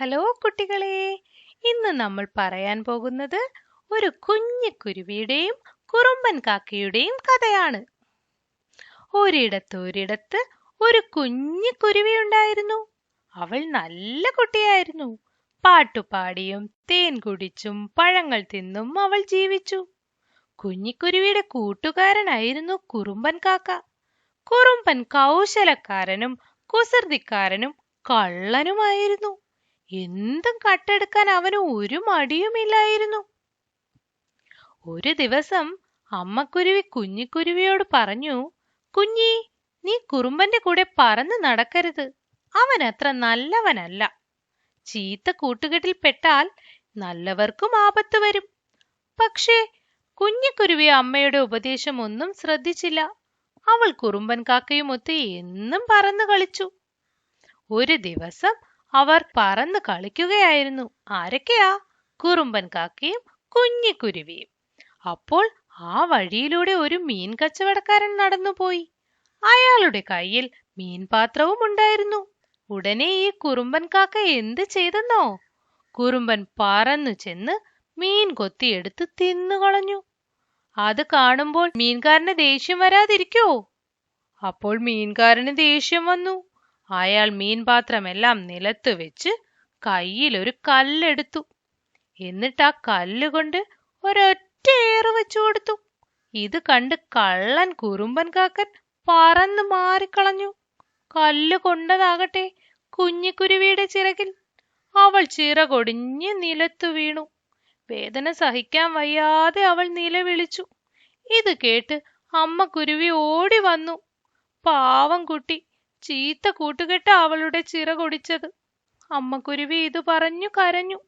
Hello കുട്ടികളെ ഇന്ന് നമ്മൾ പറയാൻ പോകുന്നത് ഒരു കുഞ്ഞു കുരുവിയുടെയും കുറുമ്പൻ കാക്കയുടെയും കഥയാണ്. ഒരിടത്ത് ഒരിടത്ത് ഒരു കുഞ്ഞു കുരുവി ഉണ്ടായിരുന്നു. അവൾ നല്ല കുട്ടിയായിരുന്നു. പാട്ടുപാടിയും തേൻ കുടിച്ചും പഴങ്ങൾ തിന്നും അവൾ ജീവിച്ചു. കുഞ്ഞിക്കുരുവിയുടെ കൂട്ടുകാരനായിരുന്നു കുറുമ്പൻ കാക്ക. കുറുമ്പൻ കൗശലക്കാരനും കുസൃതിക്കാരനും കള്ളനുമായിരുന്നു. എന്തും കട്ടെടുക്കാൻ അവന് ഒരു മടിയുമില്ലായിരുന്നു. ഒരു ദിവസം അമ്മക്കുരുവി കുഞ്ഞിക്കുരുവിയോട് പറഞ്ഞു കുഞ്ഞി നീ കുറുമ്പന്റെ കൂടെ പറന്ന് നടക്കരുത്. അവൻ അത്ര നല്ലവനല്ല. ചീത്ത കൂട്ടുകെട്ടിൽ പെട്ടാൽ നല്ലവർക്കും ആപത്ത് വരും. പക്ഷേ കുഞ്ഞിക്കുരുവി അമ്മയുടെ ഉപദേശം ഒന്നും ശ്രദ്ധിച്ചില്ല. അവൾ കുറുമ്പൻ കാക്കയുമൊത്ത് എന്നും പറന്നു കളിച്ചു. ഒരു ദിവസം അവർ പറന്ന് കളിക്കുകയായിരുന്നു. ആരൊക്കെയാ? കുറുമ്പൻ കാക്കയും കുഞ്ഞിക്കുരുവിയും. അപ്പോൾ ആ വഴിയിലൂടെ ഒരു മീൻ കച്ചവടക്കാരൻ നടന്നുപോയി. അയാളുടെ കയ്യിൽ മീൻപാത്രവും ഉണ്ടായിരുന്നു. ഉടനെ ഈ കുറുമ്പൻ കാക്ക എന്ത് ചെയ്തെന്നോ? കുറുമ്പൻ പറന്നു ചെന്ന് മീൻ കൊത്തിയെടുത്ത് തിന്നുകളഞ്ഞു അത് കാണുമ്പോൾ മീൻകാരന് ദേഷ്യം വരാതിരിക്കോ? അപ്പോൾ മീൻകാരന് ദേഷ്യം വന്നു. അയാൾ മീൻപാത്രമെല്ലാം നിലത്ത് വെച്ച് കയ്യിലൊരു കല്ലെടുത്തു. എന്നിട്ട് ആ കല്ലുകൊണ്ട് ഒരൊറ്റ ഏറ് വെച്ചു കൊടുത്തു. ഇത് കണ്ട് കള്ളൻ കുറുമ്പൻ കാക്കൻ പറന്ന് മാറിക്കളഞ്ഞു. കല്ല് കൊണ്ടതാകട്ടെ കുഞ്ഞിക്കുരുവിയുടെ ചിറകിൽ. അവൾ ചിറകൊടിഞ്ഞ് നിലത്തു വീണു. വേദന സഹിക്കാൻ വയ്യാതെ അവൾ നിലവിളിച്ചു. ഇത് കേട്ട് അമ്മ കുരുവി ഓടി വന്നു. പാവം കുട്ടി. ചീത്ത കൂട്ടുകെട്ട അവളുടെ ചിറകൊടിച്ചത് അമ്മക്കുരുവി ഇത് പറഞ്ഞു കരഞ്ഞു.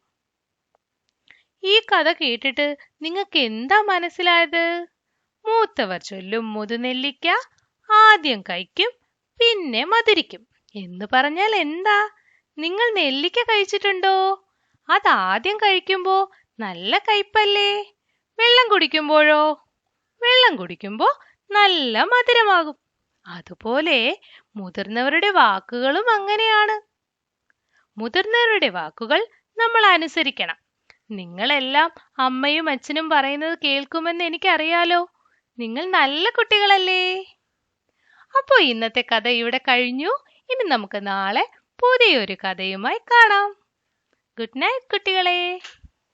ഈ കഥ കേട്ടിട്ട് നിങ്ങൾക്ക് എന്താ മനസ്സിലായത്? മൂത്തവർ ചൊല്ലും മുതുനെല്ലിക്ക ആദ്യം കഴിക്കും പിന്നെ മധുരിക്കും. എന്ന് പറഞ്ഞാൽ എന്താ? നിങ്ങൾ നെല്ലിക്ക കഴിച്ചിട്ടുണ്ടോ? അത് ആദ്യം കഴിക്കുമ്പോ നല്ല കയ്പല്ലേ? വെള്ളം കുടിക്കുമ്പോഴോ? വെള്ളം കുടിക്കുമ്പോ നല്ല മധുരമാകും. അതുപോലെ മുതിർന്നവരുടെ വാക്കുകളും അങ്ങനെയാണ്. മുതിർന്നവരുടെ വാക്കുകൾ നമ്മൾ അനുസരിക്കണം. നിങ്ങളെല്ലാം അമ്മയും അച്ഛനും പറയുന്നത് കേൾക്കുമെന്ന് എനിക്കറിയാലോ? നിങ്ങൾ നല്ല കുട്ടികളല്ലേ? അപ്പോൾ ഇന്നത്തെ കഥ ഇവിടെ കഴിഞ്ഞു. ഇനി നമുക്ക് നാളെ പുതിയൊരു കഥയുമായി കാണാം. ഗുഡ് നൈറ്റ് കുട്ടികളെ.